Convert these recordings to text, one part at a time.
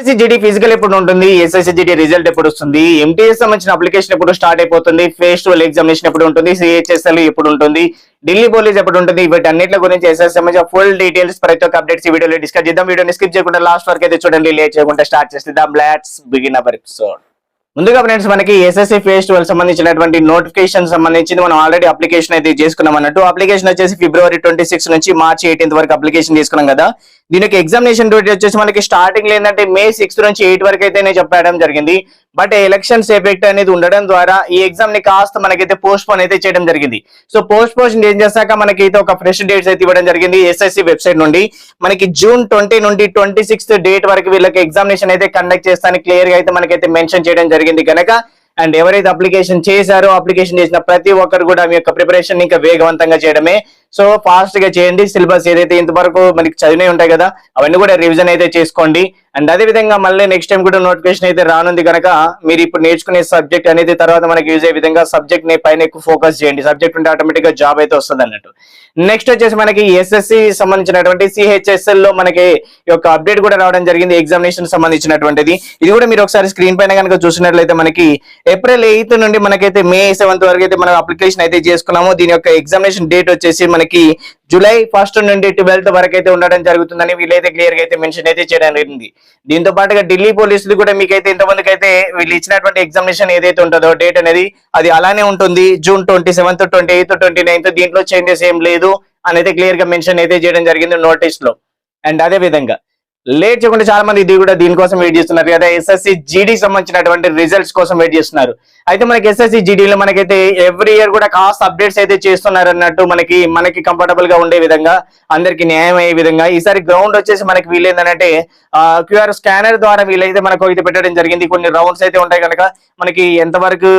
SSC physical ఎప్పుడు ఉంటుంది? ఎస్ఎస్సిడి result ఎప్పుడు వస్తుంది? ఎంటీఎస్ సంబంధించిన అప్లికేషన్ ఎప్పుడు స్టార్ట్ అయిపోతుంది? ఫేస్ టు ఎగ్జామినేషన్ ఎప్పుడు ఉంటుంది? సిహెచ్ఎస్ఎల్ ఎప్పుడు ఉంటుంది? ఢిల్లీ పోలీస్ ఎప్పుడు ఉంటుంది? వీటి అన్నిటి గురించి ఎస్ఎస్ సంబంధించిన ఫుల్ డీటెయిల్స్ ప్రతి ఒక్క అప్డేట్స్ ఈ వీడియోలో డిస్కస్ చేద్దాం. వీడియోని స్కిప్ చేయకుండా లాస్ట్ వరకు అయితే చూడండి. లేట్ చేయకుండా స్టార్ట్ చేసేద్దాం. బ్లాట్స్ బిగిన్ అవర్ ఎపిసోడ్ ముందుగా ఫ్రెండ్స్ మనకి ఎస్ఎస్సి ఫేస్ ట్వెల్వ్ సంబంధించినటువంటి నోటిఫికేషన్ సంబంధించింది. మనం ఆల్రెడీ అప్లికేషన్ అయితే చేసుకున్నాం అన్నట్టు. అప్లికేషన్ వచ్చేసి ఫిబ్రవరి ట్వంటీ సిక్స్ నుంచి మార్చి ఎయిటీన్త్ వరకు అప్లికేషన్ తీసుకున్నాం కదా. దీనికి ఎగ్జామినేషన్ డేట్ వచ్చేసి మనకి స్టార్టింగ్ ఏంటంటే మే సిక్స్త్ నుంచి ఎయిట్ వరకు అయితేనే చెప్పడం జరిగింది. బట్ ఎలక్షన్స్ ఎఫెక్ట్ అనేది ఉండడం ద్వారా ఈ ఎగ్జామ్ని కాస్త మనకైతే పోస్ట్ పోన్ అయితే చేయడం జరిగింది. సో పోస్ట్ పోన్ ఏం చేశాక మనకి అయితే ఒక ఫ్రెష్ డేట్స్ అయితే ఇవ్వడం జరిగింది ఎస్ఎస్సి వెబ్సైట్ నుండి. మనకి జూన్ ట్వంటీ నుండి ట్వంటీ సిక్స్త్ డేట్ వరకు వీళ్ళకి ఎగ్జామినేషన్ అయితే కండక్ట్ చేస్తాను క్లియర్గా అయితే మనకైతే మెన్షన్ చేయడం జరిగింది కనుక అండ్ ఎవరైతే అప్లికేషన్ చేశారో అప్లికేషన్ చేసిన ప్రతి ఒక్కరు కూడా మీ యొక్క ప్రిపరేషన్ ఇంకా వేగవంతంగా చేయడమే. సో ఫాస్ట్గా చేయండి సిలబస్ ఏదైతే ఇంతవరకు మనకి చదివినవి ఉంటాయి కదా అవన్నీ కూడా రివిజన్ అయితే చేసుకోండి. అండ్ అదే విధంగా మళ్ళీ నెక్స్ట్ టైం కూడా నోటిఫికేషన్ అయితే రానుంది కనుక మీరు ఇప్పుడు నేర్చుకునే సబ్జెక్ట్ అనేది తర్వాత మనకి యూజ్ అయ్యే విధంగా సబ్జెక్ట్ని పైన ఎక్కువ ఫోకస్ చేయండి. సబ్జెక్ట్ ఉంటే ఆటోమేటిక్గా జాబ్ అయితే వస్తుంది అన్నట్టు. నెక్స్ట్ వచ్చేసి మనకి ఎస్ఎస్సి సంబంధించినటువంటి సిహెచ్ఎస్ఎల్లో మనకి యొక్క అప్డేట్ కూడా రావడం జరిగింది. ఎగ్జామినేషన్ సంబంధించినటువంటిది. ఇది కూడా మీరు ఒకసారి స్క్రీన్ పైన కనుక చూసినట్లయితే మనకి ఏప్రిల్ ఎయిత్ నుండి మనకైతే మే సెవెంత్ వరకు అయితే మనం అప్లికేషన్ అయితే చేసుకున్నాము. దీని యొక్క ఎగ్జామినేషన్ డేట్ వచ్చేసి మనకి జూలై ఫస్ట్ నుండి ట్వెల్త్ వరకు అయితే ఉండడం జరుగుతుందని వీళ్ళైతే క్లియర్గా అయితే మెన్షన్ అయితే చేయడం జరిగింది. దీంతో పాటుగా ఢిల్లీ పోలీసులు కూడా మీకైతే ఇంతమందికి అయితే వీళ్ళు ఇచ్చినటువంటి ఎగ్జామినేషన్ ఏదైతే ఉంటుందో డేట్ అనేది అది అలానే ఉంటుంది. June twenty seventh twenty eighth twenty ninth దీంట్లో చేంజెస్ ఏం లేదు అనేది క్లియర్గా మెన్షన్ అయితే చేయడం జరిగింది నోటీస్లో. అండ్ అదే విధంగా లేట్ చేయకుండా చాలా మంది ఇది కూడా దీనికోసం వెయిట్ చేస్తున్నారు కదా. ఎస్ఎస్సి జీడీ సంబంధించినటువంటి రిజల్ట్స్ కోసం వెయిట్ చేస్తున్నారు. అయితే మనకి ఎస్ఎస్సి జీడీలో మనకైతే ఎవ్రీ ఇయర్ కూడా కాస్ట్ అప్డేట్స్ అయితే చేస్తున్నారు అన్నట్టు మనకి మనకి కంఫర్టబుల్గా ఉండే విధంగా అందరికి న్యాయం అయ్యే విధంగా. ఈసారి గ్రౌండ్ వచ్చేసి మనకి వీళ్ళేందంటే క్యూఆర్ స్కానర్ ద్వారా వీలైతే మనకు అయితే పెట్టడం జరిగింది. కొన్ని రౌండ్స్ అయితే ఉంటాయి కనుక మనకి ఎంతవరకు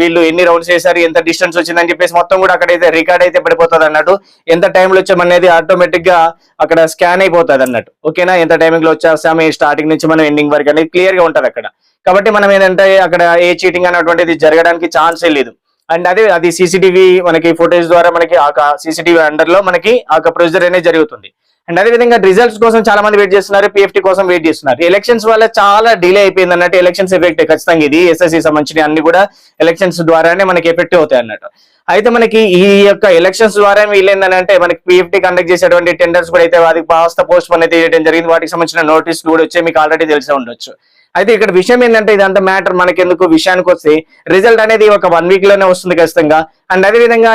వీళ్ళు ఎన్ని రౌండ్స్ చేశారు ఎంత డిస్టెన్స్ వచ్చిందని చెప్పేసి మొత్తం కూడా అక్కడైతే రికార్డ్ అయితే పడిపోతుంది అన్నట్టు ఎంత టైంలో వచ్చామనేది ఆటోమేటిక్గా అక్కడ స్కాన్ అయిపోతుంది అన్నట్టు ఓకేనా ఎంత టైమింగ్లో వచ్చేసాము స్టార్టింగ్ నుంచి మనం ఎండింగ్ వరకు అనేది క్లియర్గా ఉంటది అక్కడ. కాబట్టి మనం ఏంటంటే అక్కడ ఏ చీటింగ్ అన్నటువంటిది జరగడానికి ఛాన్సే లేదు. అండ్ అదే అది సీసీటీవీ మనకి ఫుటేజ్ ద్వారా మనకి ఆ సీసీటీవీ అండర్లో మనకి ఆ ప్రొసీజర్ అనేది జరుగుతుంది. అండ్ అదేవిధంగా రిజల్ట్స్ కోసం చాలా మంది వెయిట్ చేస్తున్నారు పిఎఫ్టీ కోసం వెయిట్ చేస్తున్నారు. ఎలక్షన్స్ వల్ల చాలా డిలే అయిపోయింది అన్నట్టు ఎలక్షన్స్ ఎఫెక్ట్ ఖచ్చితంగా ఇది ఎస్ఎస్సి సంబంధించిన అన్ని కూడా ఎలక్షన్స్ ద్వారానే మనకి ఎఫెక్ట్ అవుతాయి అన్నట్టు. అయితే మనకి ఈ యొక్క ఎలక్షన్స్ ద్వారా వీళ్ళేందంటే మనకి పిఎఫ్టీ కండక్ట్ చేసేటువంటి టెండర్స్ కూడా అయితే వాటికి పాస్త పోస్ట్ పోన్ అయితే చేయడం జరిగింది. వాటికి సంబంధించిన నోటీస్ కూడా వచ్చాయి. మీకు ఆల్రెడీ తెలిసే ఉండొచ్చు. అయితే ఇక్కడ విషయం ఏంటంటే ఇదంతా మ్యాటర్ మనకి ఎందుకు విషయానికి వస్తే రిజల్ట్ అనేది ఒక వన్ వీక్లోనే వస్తుంది ఖచ్చితంగా. అండ్ అదే విధంగా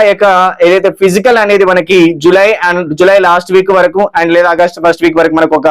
ఏదైతే ఫిజికల్ అనేది మనకి July and July last week వరకు అండ్ లేదా ఆగస్ట్ ఫస్ట్ వీక్ వరకు మనకు ఒక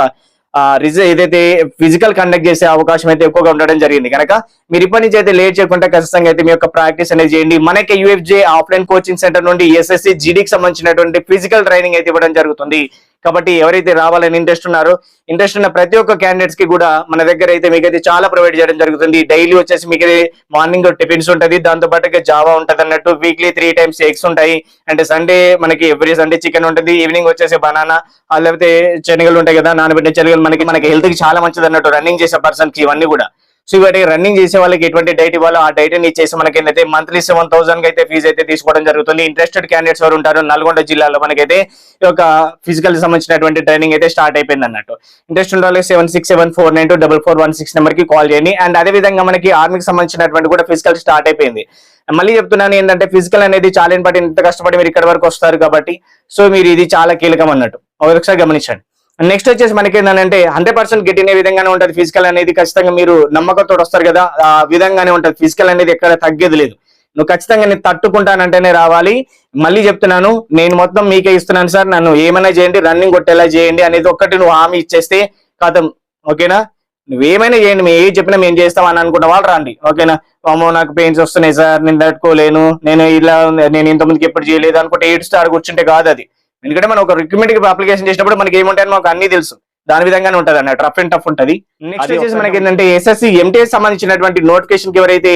రిజల్ట్ ఏదైతే ఫిజికల్ కండక్ట్ చేసే అవకాశం అయితే ఎక్కువగా ఉండడం జరిగింది. కనుక మీరు ఇప్పటి నుంచి అయితే లేట్ చేయకుండా ఖచ్చితంగా అయితే మీ యొక్క ప్రాక్టీస్ అనేది చేయండి. మనకి యూఎఫ్జే ఆఫ్లైన్ కోచింగ్ సెంటర్ నుండి ఎస్ఎస్సి జీడీకి సంబంధించినటువంటి ఫిజికల్ ట్రైనింగ్ అయితే ఇవ్వడం జరుగుతుంది. కాబట్టి ఎవరైతే రావాలని ఇంట్రెస్ట్ ఉన్నారో ఇంట్రెస్ట్ ఉన్న ప్రతి ఒక్క క్యాండిడేట్స్కి కూడా మన దగ్గర అయితే మీకైతే చాలా ప్రొవైడ్ చేయడం జరుగుతుంది. డైలీ వచ్చేసి మీకు మార్నింగ్ టిఫిన్స్ ఉంటుంది. దాంతో పాటుగా జావా ఉంటుంది అన్నట్టు వీక్లీ త్రీ టైమ్స్ ఎగ్స్ ఉంటాయి. అంటే సండే మనకి ఎవ్రీ సండే చికెన్ ఉంటుంది. ఈవినింగ్ వచ్చేసి బనానా లేకపోతే శనగలు ఉంటాయి కదా నానబెట్టిన శనగలు మనకి మనకి హెల్త్కి చాలా మంచిది అన్నట్టు రన్నింగ్ చేసే పర్సన్కి ఇవన్నీ కూడా. సో ఇవి రన్నింగ్ చేసే వాళ్ళకి ఎటువంటి డైట్ ఇవ్వాలో ఆ డైట్ని ఇచ్చేసి మనకి అయితే మంత్లీ సెవెన్ థౌసండ్ అయితే ఫీజు అయితే తీసుకోవడం జరుగుతుంది. ఇంట్రెస్టెడ్ క్యాండిడేట్స్ వారు ఉంటారు నల్గొండ జిల్లాలో మనకైతే ఈ యొక్క ఫిజికల్ సంబంధించినటువంటి ట్రైనింగ్ అయితే స్టార్ట్ అయిపోయింది అన్నట్టు. ఇంట్రెస్ట్ ఉండాలి seven six seven four nine two double four one six నెంబర్కి కాల్ చేయండి. అండ్ అదే విధంగా మనకి ఆర్మీకి సంబంధించినటువంటి కూడా ఫిజికల్ స్టార్ట్ అయిపోయింది. మళ్ళీ చెప్తున్నాను ఏంటంటే ఫిజికల్ అనేది చాలా ఇంపార్టెంట్. ఇంత కష్టపడి మీరు ఇక్కడ వరకు వస్తారు కాబట్టి. సో మీరు ఇది చాలా కీలకం అన్నట్టు. ఒకసారి గమనించండి. నెక్స్ట్ వచ్చేసి మనకి ఏంటంటే హండ్రెడ్ పర్సెంట్ గెట్టినే విధంగానే ఉంటుంది ఫిజికల్ అనేది. ఖచ్చితంగా మీరు నమ్మకంతో వస్తారు కదా ఆ విధంగానే ఉంటుంది. ఫిజికల్ అనేది ఎక్కడ తగ్గేది లేదు. నువ్వు ఖచ్చితంగా నేను తట్టుకుంటానంటేనే రావాలి. మళ్ళీ చెప్తున్నాను నేను మొత్తం మీకే ఇస్తున్నాను సార్. నన్ను ఏమైనా చేయండి రన్నింగ్ కొట్టేలా చేయండి అనేది ఒక్కటి నువ్వు హామీ ఇచ్చేస్తే కథం ఓకేనా? నువ్వు ఏమైనా చేయండి మేము ఏది చెప్పినా మేము చేస్తాం అని అనుకున్న వాళ్ళు రండి. ఓకేనా? అమ్మో నాకు పెయిన్స్ వస్తున్నాయి సార్. నేను తట్టుకోలేను. నేను ఇలా నేను ఇంతమందికి ఎప్పుడు చేయలేదు అనుకుంటే ఎయిట్ స్టార్ కూర్చుంటే కాదు అది. ఎందుకంటే మనం ఒక రిక్రూట్మెంట్ అప్లికేషన్ చేసినప్పుడు మనకి ఏముంటాయని మాకు అన్ని తెలుసు. దాని విధంగానే ఉంటది అన్నట్టు. రఫ్ అండ్ టఫ్ ఉంటది. నెక్స్ట్ వచ్చేసి మనకి ఏంటంటే ఎస్ఎస్సి ఎంటీఎస్ సంబంధించినటువంటి నోటిఫికేషన్కి ఎవరైతే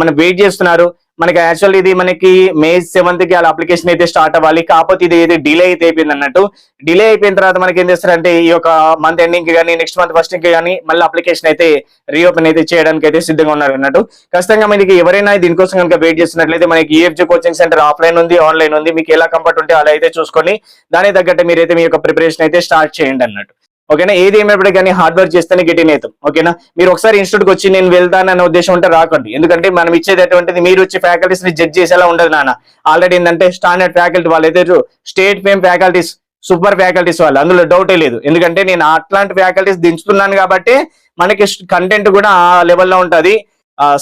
మనం వెయిట్ చేస్తున్నారు మనకి యాక్చువల్ ఇది మనకి మే సెవెంత్కి అలా అప్లికేషన్ అయితే స్టార్ట్ అవ్వాలి. కాకపోతే ఇది అయితే డిలే అయితే అయిపోయింది అన్నట్టు. డిలే అయిపోయిన తర్వాత మనకి ఏం చేస్తారంటే ఈ యొక్క మంత్ ఎండింగ్కి కానీ నెక్స్ట్ మంత్ ఫస్ట్కి కానీ మళ్ళీ అప్లికేషన్ అయితే రీఓపెన్ అయితే చేయడానికి అయితే సిద్ధంగా ఉన్నారు అన్నట్టు. ఖచ్చితంగా మనకి ఎవరైనా దీనికోసం కనుక వెయిట్ చేస్తున్నట్లయితే మనకి ఈఎఫ్జీ కోచింగ్ సెంటర్ ఆఫ్లైన్ ఉంది ఆన్లైన్ ఉంది. మీకు ఎలా కంఫర్ట్ ఉంటే అలా అయితే చూసుకొని దానికి తగ్గట్టు మీరైతే మీ యొక్క ప్రిపరేషన్ అయితే స్టార్ట్ చేయండి అన్నట్టు. ఓకేనా? ఏది ఏమైనప్పటికీ కానీ హార్డ్ వర్క్ చేస్తేనే గెటిన్ ఇన్ అవుతాం. ఓకేనా? మీరు ఒకసారి ఇన్స్టిట్యూట్కి వచ్చి నేను వెళ్తాను అనే ఉద్దేశం ఉంటే రాకండి. ఎందుకంటే మనం ఇచ్చేది అటువంటిది మీరు వచ్చి ఫ్యాకల్టీస్ని జడ్జ్ చేసేలా ఉండదు నాన్న. ఆల్రెడీ ఏంటంటే స్టాండర్డ్ ఫ్యాకల్టీ వాళ్ళు state fame faculties super faculties వాళ్ళు. అందులో డౌటే లేదు. ఎందుకంటే నేను అట్లాంటి ఫ్యాకల్టీస్ దించుతున్నాను కాబట్టి మనకి కంటెంట్ కూడా ఆ లెవెల్లో ఉంటుంది.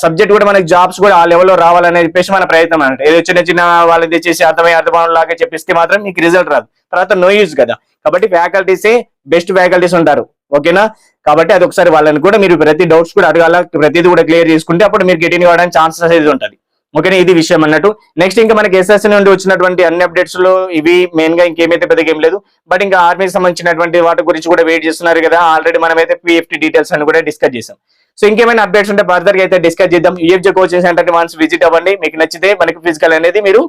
సబ్జెక్ట్ కూడా మనకి జాబ్స్ కూడా ఆ లెవెల్లో రావాలనే చెప్పేసి మన ప్రయత్నం అన్నట్టు ఏదో చిన్న చిన్న వాళ్ళని తెచ్చేసి అర్థమై అర్థం లాగా చెప్పిస్తే మాత్రం మీకు రిజల్ట్ రాదు. తర్వాత నో యూజ్ కదా. కాబట్టి ఫ్యాకల్టీసే బెస్ట్ ఫ్యాకల్టీస్ ఉంటారు. ఓకేనా? కాబట్టి అది ఒకసారి వాళ్ళని కూడా మీరు ప్రతి డౌట్స్ కూడా అడగాల. ప్రతిదీ కూడా క్లియర్ చేసుకుంటే అప్పుడు మీరు గెటిన్ కావడానికి ఛాన్సెస్ అనేది ఉంటుంది. ఓకేనా? ఇది విషయం అన్నట్టు. నెక్స్ట్ ఇంకా మనకి ఎస్ఎస్సీ నుండి వచ్చినటువంటి అన్ని అప్డేట్స్లో ఇవి మెయిన్గా ఇంకేమైతే పెద్దగా ఏం లేదు. బట్ ఇంకా ఆర్మీకి సంబంధించినటువంటి వాటి గురించి కూడా వెయిట్ చేస్తున్నారు కదా. ఆల్రెడీ మనమైతే పిఎఫ్టీ డీటెయిల్స్ అని కూడా డిస్కస్ చేసాం సో ఇంకేమైనా అప్డేట్స్ ఉంటే ఫర్దర్గా అయితే డిస్కస్ చేద్దాం. UFJ coaching centre once visit అవ్వండి. మీకు నచ్చితే మనకి ఫిజికల్ అనేది మీరు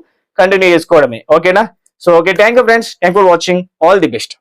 కంటిన్యూ చేసుకోవడమే. ఓకేనా so okay thank you friends thank for watching all the best